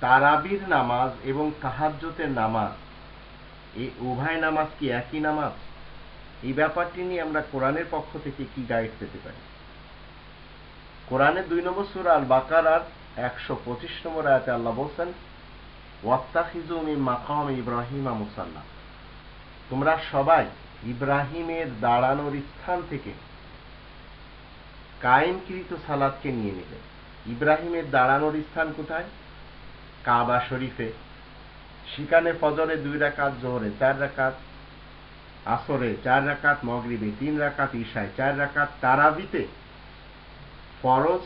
তারাবির নামাজ এবং তাহাজ্জতের নামাজ, এই উভয় নামাজ কি একই নামাজ? এই ব্যাপারটি নিয়ে আমরা কোরআনের পক্ষ থেকে কি গাইড পেতে পারি? কোরআনের দুই নম্বর সুরা আল বাকারার একশো পঁচিশ নম্বর আয়াতে আল্লাহ বলছেন ওয়াত্তাখিজু মাকাম ইব্রাহিমা মুসাল্লাহ তোমরা সবাই ইব্রাহিমের দাঁড়ানোর স্থান থেকে কায়েমকৃত সালাদকে নিয়ে নিবে ইব্রাহিমের দাঁড়ানোর স্থান কোথায়? কাবা শরীফে। সেখানে ফজরে দুই রাকাত, জোহরে চার রাকাত, আসরে চার রাকাত, মগরিবে তিন রাকাত, ঈশায় চার রাকাত, তারাবিতে ফরজ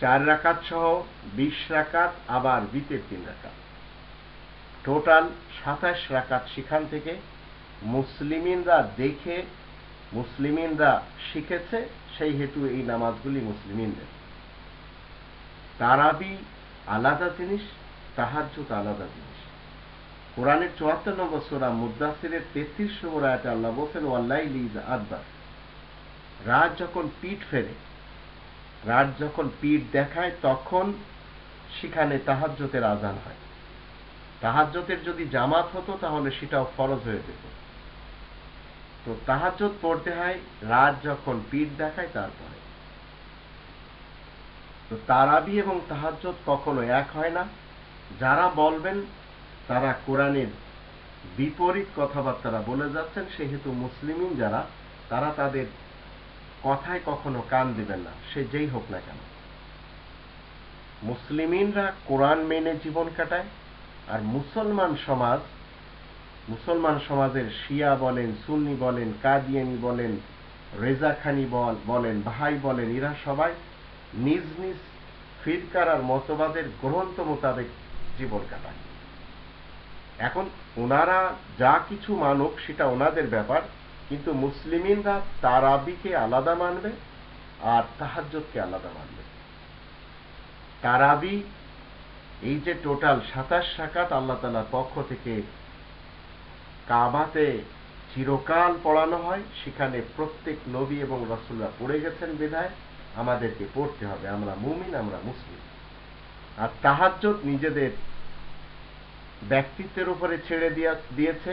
চার রাকাত সহ বিশ রাকাত, আবার বিতের তিন রাকাত। টোটাল সাতাশ রাকাত সেখান থেকে মুসলিমিনরা দেখে মুসলিমিনরা শিখেছে, সেই হেতু এই নামাজগুলি মুসলিমিনদের। তারাবি আলাদা জিনিস, তাহাজ্জুদ আলাদা জিনিস। কোরআনের চুয়াত্তর নম্বর সোরা মুদাসিরের তেত্রিশ নম্বর আয়াতে আল্লাহ বলছেন ওয়াল্লাই লিজ আদবার। রাত যখন পিঠ ফেরে, রাত যখন পিঠ দেখায়, তখন সেখানে তাহাজ্জতের আজান হয়। তাহাজ্জতের যদি জামাত হতো, তাহলে সেটাও ফরজ হয়ে যেত। তো তাহাজ্জত পড়তে হয়, রাত যখন পিঠ দেখায় তারপরে। তো তারাবি এবং তাহাজ্জত কখনো এক হয় না। যারা বলবেন, তারা কোরআনের বিপরীত কথাবার্তারা বলে যাচ্ছেন, সেহেতু মুসলিমিন যারা, তারা তাদের কথায় কখনো কান দেবেন না, সে যেই হোক না কেন। মুসলিমিনরা কোরআন মেনে জীবন কাটায়, আর মুসলমান সমাজ মুসলমান সমাজের শিয়া বলেন, সুন্নি বলেন, কাদিয়ানি বলেন, রেজাখানি বলেন, ভাই বলেন, এরা সবাই নিজ নিজ ফিরকার আর মতবাদের গ্রন্থ মোতাবেক জীবন কাটায়। এখন ওনারা যা কিছু মানুক সেটা ওনাদের ব্যাপার, কিন্তু মুসলিমিনরা তারাবিকে আলাদা মানবে আর তাহাজ্জতকে আলাদা মানবে। তারাবি এই যে টোটাল সাতাশ শাকাত আল্লাহ তালার পক্ষ থেকে কাবাতে চিরকাল পড়ানো হয়, সেখানে প্রত্যেক নবী এবং রসুল্লাহ পড়ে গেছেন বিধায় আমাদেরকে পড়তে হবে, আমরা মুমিন, আমরা মুসলিম। আর তাহাজ্জত নিজেদের ব্যক্তিত্বের উপরে ছেড়ে দিয়েছে,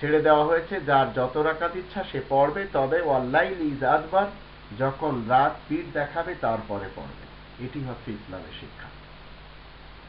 ছেড়ে দেওয়া হয়েছে। যার যত রাকাত ইচ্ছা সে পড়বে, তবে ওয়াল্লাইল ইজ আদবার যখন রাত পীর দেখাবে তারপরে পড়বে। এটি হচ্ছে ইসলামের শিক্ষা।